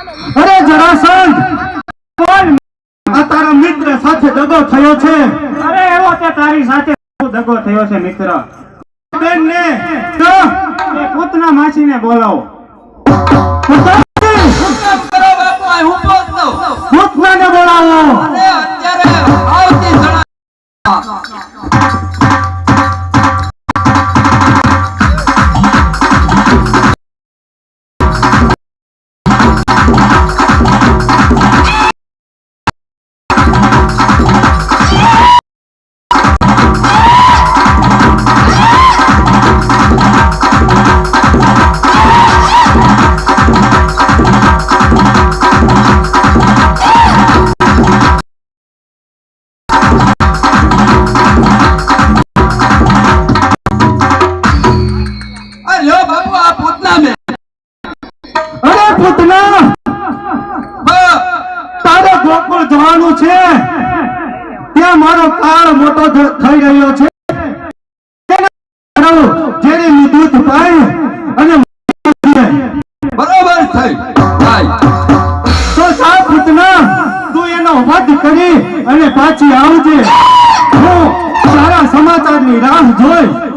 અરે જરાસંઘ કોણ આ તારા મિત્ર સાથે દગો થયો છે? અરે એવો તે તારી સાથે દગો થયો છે મિત્ર. બેન ને તો એ પૂતના માસીને બોલાવો. બાપુ પૂતના મેં. અરે ભૂતના બ- તારે ગોકુળ જવાનું છે. ત્યાં મારો કાળ મોટો થઈ રહ્યો છે. જેની ઝેરીલું દૂધ અને બરોબર થઈ. તો સા પૂતના તું એનો વધ કરી અને પાછી આવજે. હું સારા સમાચારની રાહ જોઈ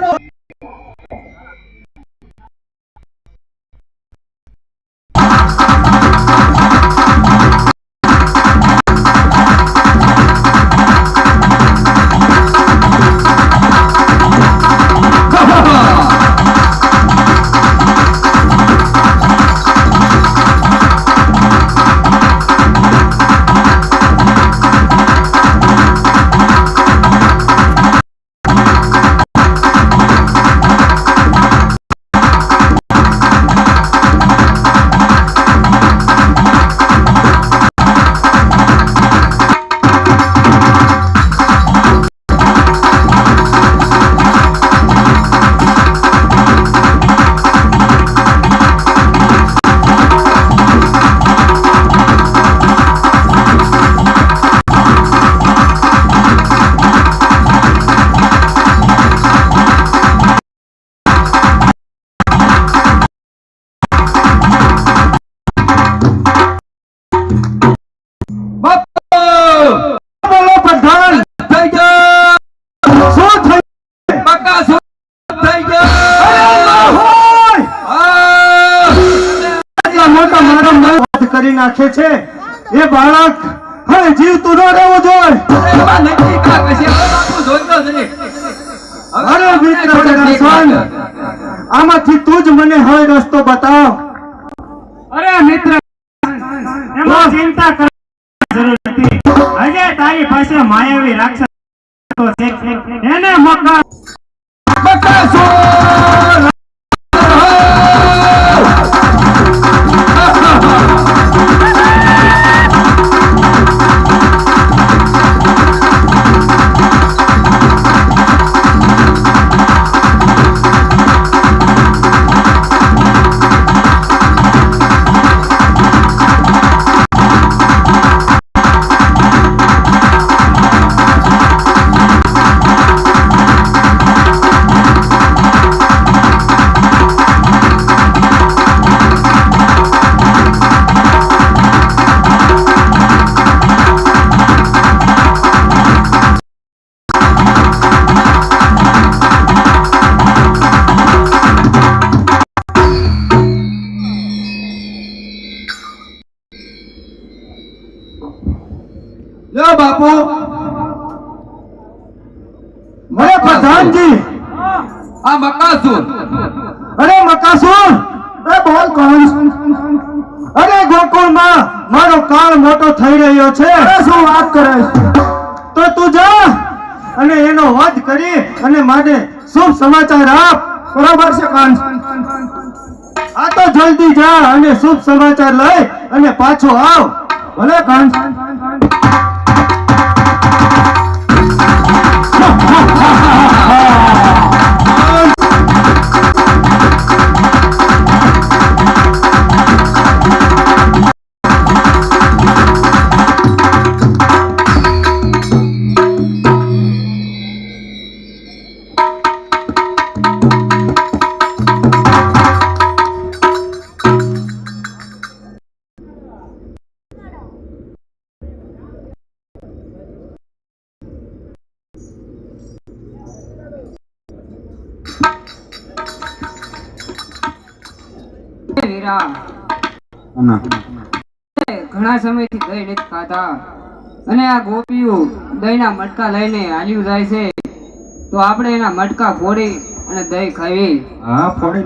no, no. નાખે છે. એ બાળક હવે જીવતું ન રહેવું જોઈએ અરે મિત્ર. આમાંથી તું જ મને હવે રસ્તો બતાવ. અરે અરે ગોકુળમાં મારો કાળ મોટો થઈ રહ્યો છે. શું વાત કરે તો તું જા અને એનો વધ કરી અને માટે શુભ સમાચાર આપ. બરાબર છે કાંસ આ તો જલ્દી જા અને શુભ સમાચાર લઈ અને પાછો આવ. ભલે કાંસ વીરા ઘણા સમયથી દહીં નથી ખાતા અને આ ગોપીઓ દહીંના મટકા લઈને હાલ્યું જાય છે. તો આપણે એના મટકા ફોડી અને દહીં ખાવી હા ફોડી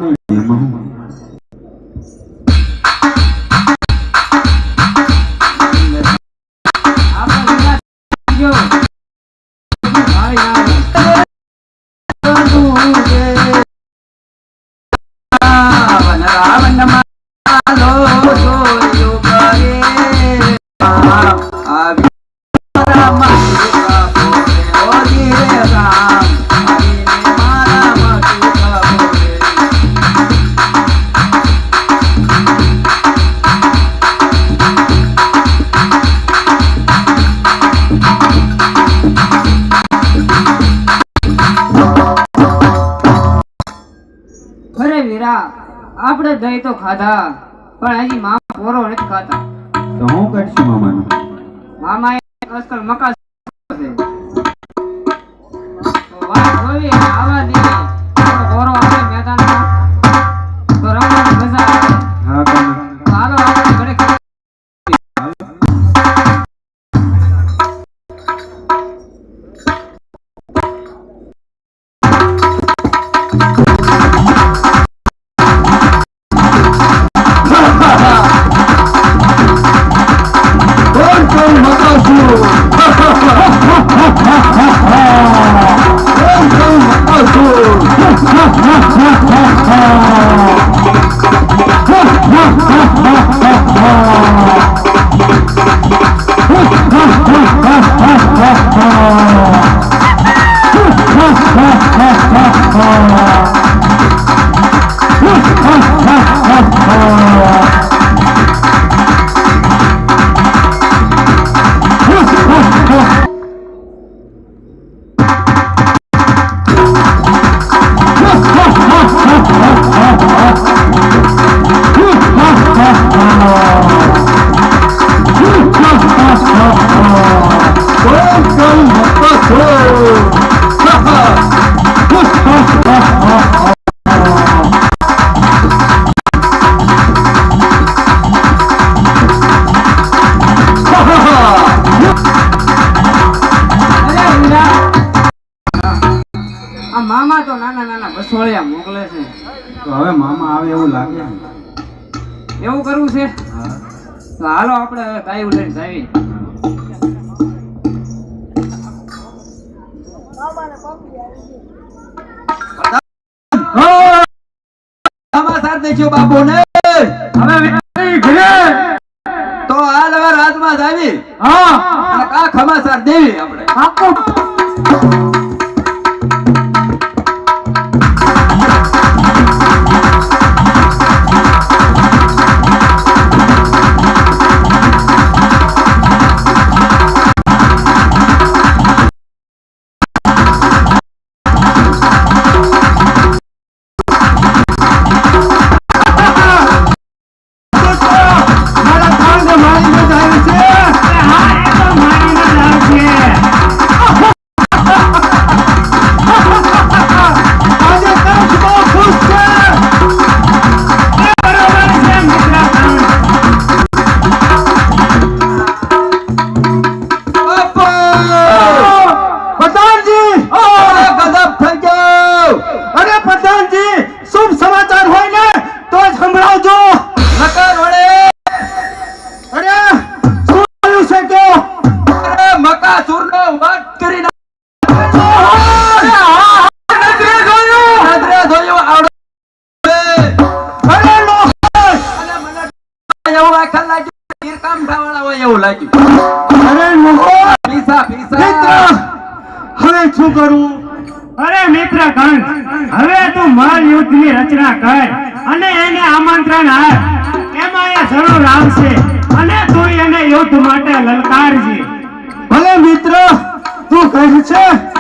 આપણે દહીં તો ખાધા પણ હજી મામા પોરો નથી ખાતા. તો હું કરશું મામાનું? મામા આજકાલ મકા Ah! એવું કરવું છે? તો હાલો આપણે હવે ગાય ઉલટ જાવી. સમાચાર દેજો બાપુ ને તો હાલ હવે રાજમાં જ આવી હા કા ખમાસાર દેવી આપણે. પીસા મિત્ર! હવે શું કરું? અરે મિત્ર કંસ હવે તું મલ યુદ્ધની રચના કર અને એને આમંત્રણ આપ. એમાં એ જરૂર આવશે અને તું એને યુદ્ધ માટે લલકારજે. ભલે મિત્ર તું કહે છે